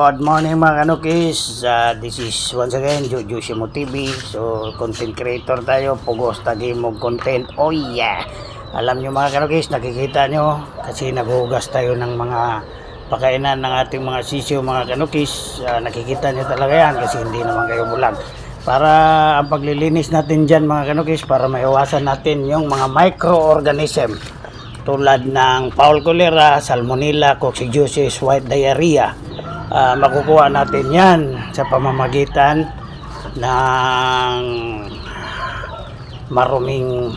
Good morning mga kanukis. Uh, this is once again Jojo Shimo TV. So content creator tayo. Pugos tagi mo content. Oh yeah. Alam nyo mga kanukis, nakikita nyo kasi naghugas tayo ng mga pakainan ng ating mga sisyo mga kanukis. Uh, nakikita nyo talaga yan kasi hindi naman kayo bulag. Para ang paglilinis natin dyan mga kanukis para maiwasan natin yung mga microorganism tulad ng foul cholera, salmonella, coccidiosis, white diarrhea. Ah, makukuha natin yan sa pamamagitan ng maruming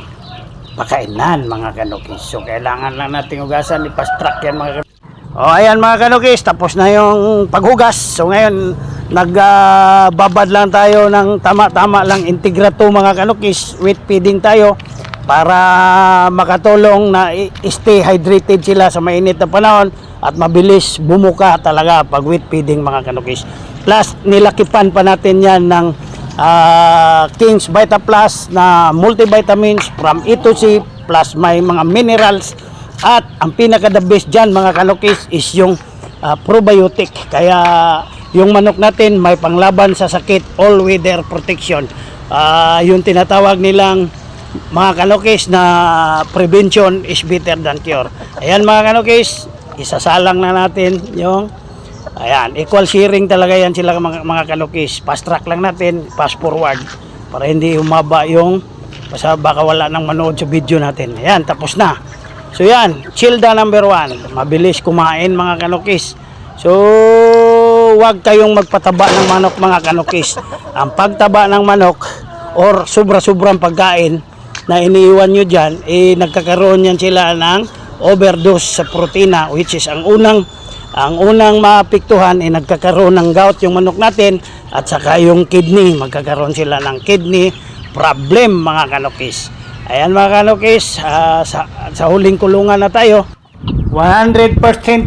pakainan mga kanukis. So kailangan lang natin hugasan, i-fast yan mga kanukis. O ayan mga kanukis, tapos na yung paghugas. So ngayon, nagbabad lang tayo ng tama-tama lang integrato mga kanukis. Wheat feeding tayo para makatulong na stay hydrated sila sa mainit na panahon at mabilis bumuka talaga pag wheat feeding mga kanukis. Plus, nilakipan pa natin yan ng ah, King's Vita Plus na multivitamins from A to Z plus may mga minerals at ang pinaka the best dyan mga kanukis is yung ah, probiotic. Kaya yung manok natin may panglaban sa sakit, all weather protection. Ah, yung tinatawag nilang mga kanukis na prevention is better than cure. Ayan mga kanukis, isasalang na natin yung ayan, equal sharing talaga yan sila mga, mga kanukis. Fast track lang natin, fast forward para hindi humaba yung basta baka wala nang manood sa video natin. Ayan, tapos na. So yan, childa number one. Mabilis kumain mga kanukis. So, wag kayong magpataba ng manok mga kanukis. Ang pagtaba ng manok or sobra-sobrang pagkain na iniiwan nyo dyan, eh nagkakaroon yan sila ng overdose sa protina which is ang unang ang unang maapektuhan ay nagkakaroon ng gout yung manok natin at saka yung kidney, magkakaroon sila ng kidney problem mga kanukis. Ayan mga kanukis, ah, sa, sa huling kulungan na tayo. 100%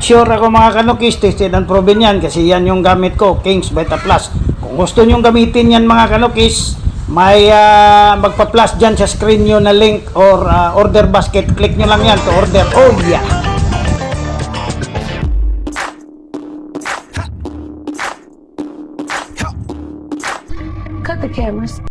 sure ako mga kanukis, tested and proven yan kasi yan yung gamit ko, King's Beta Plus. Kung gusto nyong gamitin yan mga kanukis, may ah, magpa-plus dyan sa screen nyo na link or ah, order basket. Click nyo lang yan to order. Oh yeah! Cut the cameras.